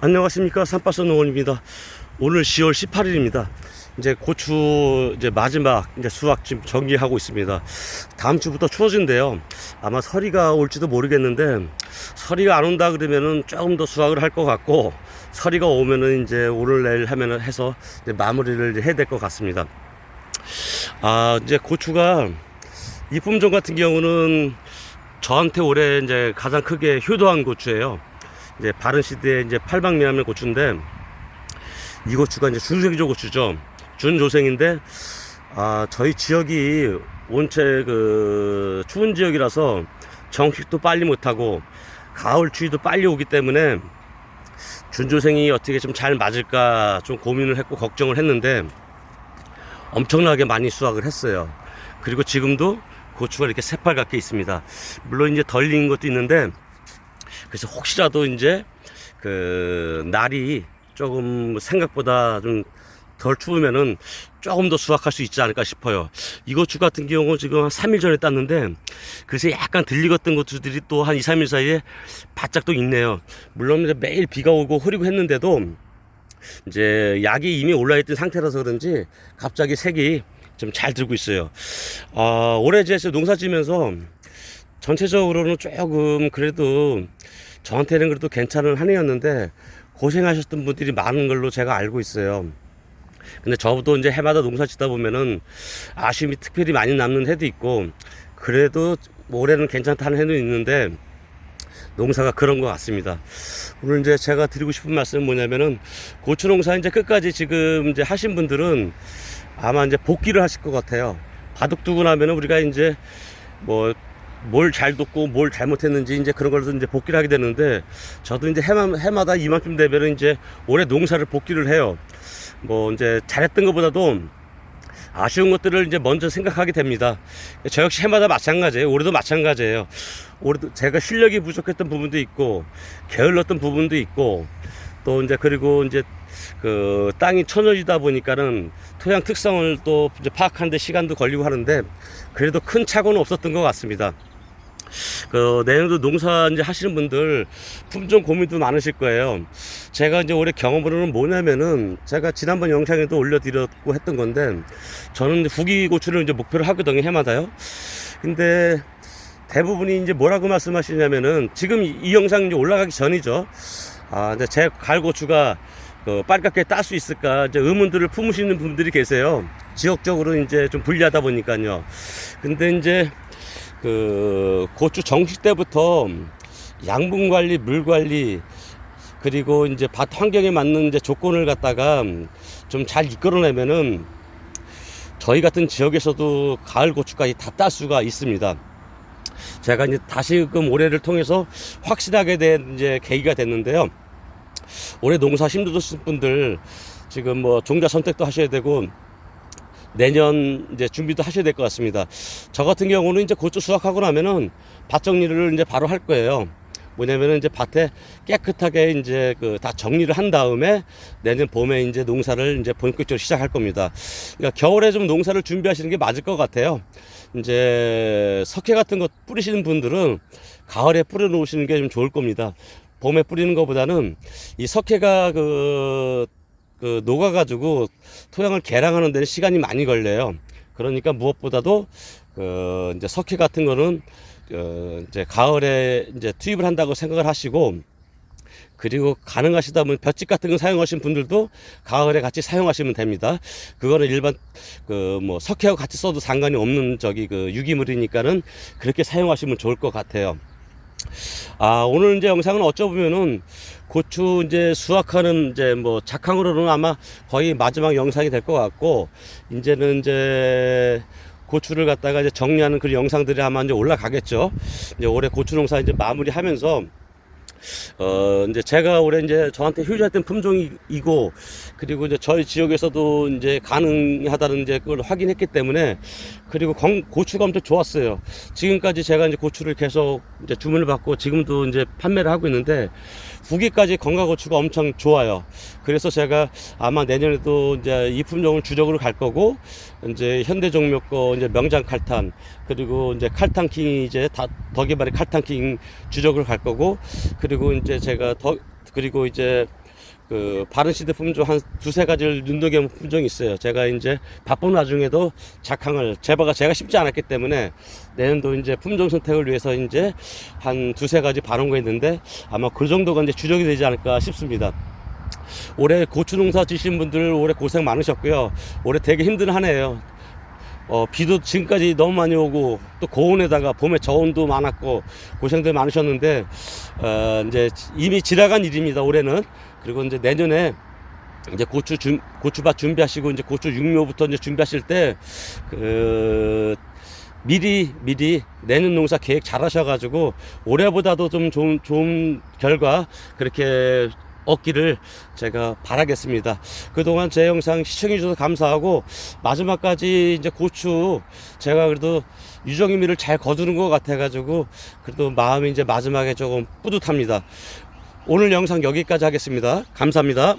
안녕하십니까 산바스 농원입니다. 오늘 10월 18일입니다. 이제 고추 이제 마지막 이제 수확 지금 정리하고 있습니다. 다음 주부터 추워진대요. 아마 서리가 올지도 모르겠는데 서리가 안 온다 그러면은 조금 더 수확을 할 것 같고 서리가 오면은 이제 오늘 내일 하면은 해서 이제 마무리를 해야 될 것 같습니다. 아 이제 고추가 이 품종 같은 경우는 저한테 올해 이제 가장 크게 효도한 고추예요. 이제 바른 시대에 이제 팔방미남의 고추인데 이 고추가 이제 준생조 고추죠. 준조생인데 아 저희 지역이 온체 그 추운 지역이라서 정식도 빨리 못하고 가을 추위도 빨리 오기 때문에 준조생이 어떻게 좀 잘 맞을까 좀 고민을 했고 걱정을 했는데 엄청나게 많이 수확을 했어요. 그리고 지금도 고추가 이렇게 새빨갛게 있습니다. 물론 이제 덜 익은 것도 있는데 그래서 혹시라도 이제 그 날이 조금 생각보다 좀 덜 추우면은 조금 더 수확할 수 있지 않을까 싶어요. 이 고추 같은 경우 지금 한 3일 전에 땄는데 그래서 약간 들리었던 고추들이 또 한 2, 3일 사이에 바짝 또 있네요. 물론 이제 매일 비가 오고 흐리고 했는데도 이제 약이 이미 올라있던 상태라서 그런지 갑자기 색이 좀 잘 들고 있어요. 아, 올해 제가 농사 지면서 전체적으로는 조금 그래도 저한테는 그래도 괜찮은 한 해였는데 고생하셨던 분들이 많은 걸로 제가 알고 있어요. 근데 저도 이제 해마다 농사 짓다 보면은 아쉬움이 특별히 많이 남는 해도 있고 그래도 올해는 괜찮다는 해도 있는데 농사가 그런 것 같습니다. 오늘 이제 제가 드리고 싶은 말씀은 뭐냐면은 고추 농사 이제 끝까지 지금 이제 하신 분들은 아마 이제 복귀를 하실 것 같아요. 바둑 두고 나면은 우리가 이제 뭐 뭘 잘 돕고 뭘 잘못했는지 이제 그런 걸로 이제 복귀를 하게 되는데 저도 이제 해마, 해마다 이만큼 되면은 이제 올해 농사를 복귀를 해요. 뭐 이제 잘했던 것보다도 아쉬운 것들을 이제 먼저 생각하게 됩니다. 저 역시 해마다 마찬가지예요. 올해도 마찬가지예요. 올해도 제가 실력이 부족했던 부분도 있고 게을렀던 부분도 있고 또 이제 그리고 이제 그 땅이 천여지다 보니까는 토양 특성을 또 파악하는데 시간도 걸리고 하는데 그래도 큰 착오는 없었던 것 같습니다. 그 내년도 농사 이제 하시는 분들 품종 고민도 많으실 거예요. 제가 이제 올해 경험으로는 뭐냐면은 제가 지난번 영상에도 올려드렸고 했던 건데 저는 후기 고추를 이제 목표를 하거든요 해마다요. 근데 대부분이 이제 뭐라고 말씀하시냐면은 지금 이, 이 영상 이제 올라가기 전이죠. 아 이제 제 갈고추가 그 빨갛게 딸 수 있을까 이제 의문들을 품으시는 분들이 계세요. 지역적으로 이제 좀 불리하다 보니까요. 근데 이제 그 고추 정식 때부터 양분 관리, 물 관리 그리고 이제 밭 환경에 맞는 이제 조건을 갖다가 좀 잘 이끌어내면은 저희 같은 지역에서도 가을 고추까지 다 딸 수가 있습니다. 제가 이제 다시금 올해를 통해서 확실하게 된 이제 계기가 됐는데요. 올해 농사 힘들으신 분들 지금 뭐 종자 선택도 하셔야 되고 내년 이제 준비도 하셔야 될 것 같습니다. 저 같은 경우는 이제 고추 수확하고 나면은 밭 정리를 이제 바로 할 거예요. 뭐냐면은 이제 밭에 깨끗하게 이제 그 다 정리를 한 다음에 내년 봄에 이제 농사를 이제 본격적으로 시작할 겁니다. 그러니까 겨울에 좀 농사를 준비하시는 게 맞을 것 같아요. 이제 석회 같은 거 뿌리시는 분들은 가을에 뿌려 놓으시는 게 좀 좋을 겁니다. 봄에 뿌리는 것보다는 이 석회가 그, 그 녹아가지고 토양을 개량하는 데는 시간이 많이 걸려요. 그러니까 무엇보다도 그 이제 석회 같은 거는 어 이제 가을에 이제 투입을 한다고 생각을 하시고 그리고 가능하시다면 볏짚 같은 거 사용하시는 분들도 가을에 같이 사용하시면 됩니다. 그거는 일반 그 뭐 석회하고 같이 써도 상관이 없는 저기 그 유기물이니까는 그렇게 사용하시면 좋을 것 같아요. 아, 오늘 이제 영상은 어쩌보면은 고추 이제 수확하는 이제 뭐 작황으로는 아마 거의 마지막 영상이 될 것 같고, 이제는 이제 고추를 갖다가 이제 정리하는 그런 영상들이 아마 이제 올라가겠죠. 이제 올해 고추 농사 이제 마무리 하면서 어, 이제 제가 올해 이제 저한테 효자했던 품종이고, 그리고 이제 저희 지역에서도 이제 가능하다는 이제 그걸 확인했기 때문에, 그리고 건, 고추가 엄청 좋았어요. 지금까지 제가 이제 고추를 계속 이제 주문을 받고 지금도 이제 판매를 하고 있는데, 후기까지 건강고추가 엄청 좋아요. 그래서 제가 아마 내년에도 이제 이 품종을 주력으로 갈 거고, 이제 현대종묘 거 이제 명장 칼탄, 그리고 이제 칼탄킹 이제 다, 더 개발의 칼탄킹 주력을 갈 거고, 그리고 이제 제가 더, 그리고 이제 그 바른 시드 품종 한 두세 가지를 눈여겨본 품종이 있어요. 제가 이제 바쁜 와중에도 작황을 제가 제가 쉽지 않았기 때문에 내년도 이제 품종 선택을 위해서 이제 한 두세 가지 발언거 있는데 아마 그 정도가 이제 주력이 되지 않을까 싶습니다. 올해 고추 농사 지신 분들 올해 고생 많으셨고요. 올해 되게 힘든 한 해예요. 어, 비도 지금까지 너무 많이 오고 또 고온에다가 봄에 저온도 많았고 고생들 많으셨는데 어, 이제 이미 지나간 일입니다. 올해는 그리고 이제 내년에 이제 고추 준, 고추밭 준비하시고 이제 고추 육묘부터 이제 준비하실 때 그 미리 미리 내년 농사 계획 잘 하셔가지고 올해보다도 좀 좋은 좋은 결과 그렇게 얻기를 제가 바라겠습니다. 그동안 제 영상 시청해 주셔서 감사하고 마지막까지 이제 고추 제가 그래도 유정의미를 잘 거두는 것 같아가지고 그래도 마음이 이제 마지막에 조금 뿌듯합니다. 오늘 영상 여기까지 하겠습니다. 감사합니다.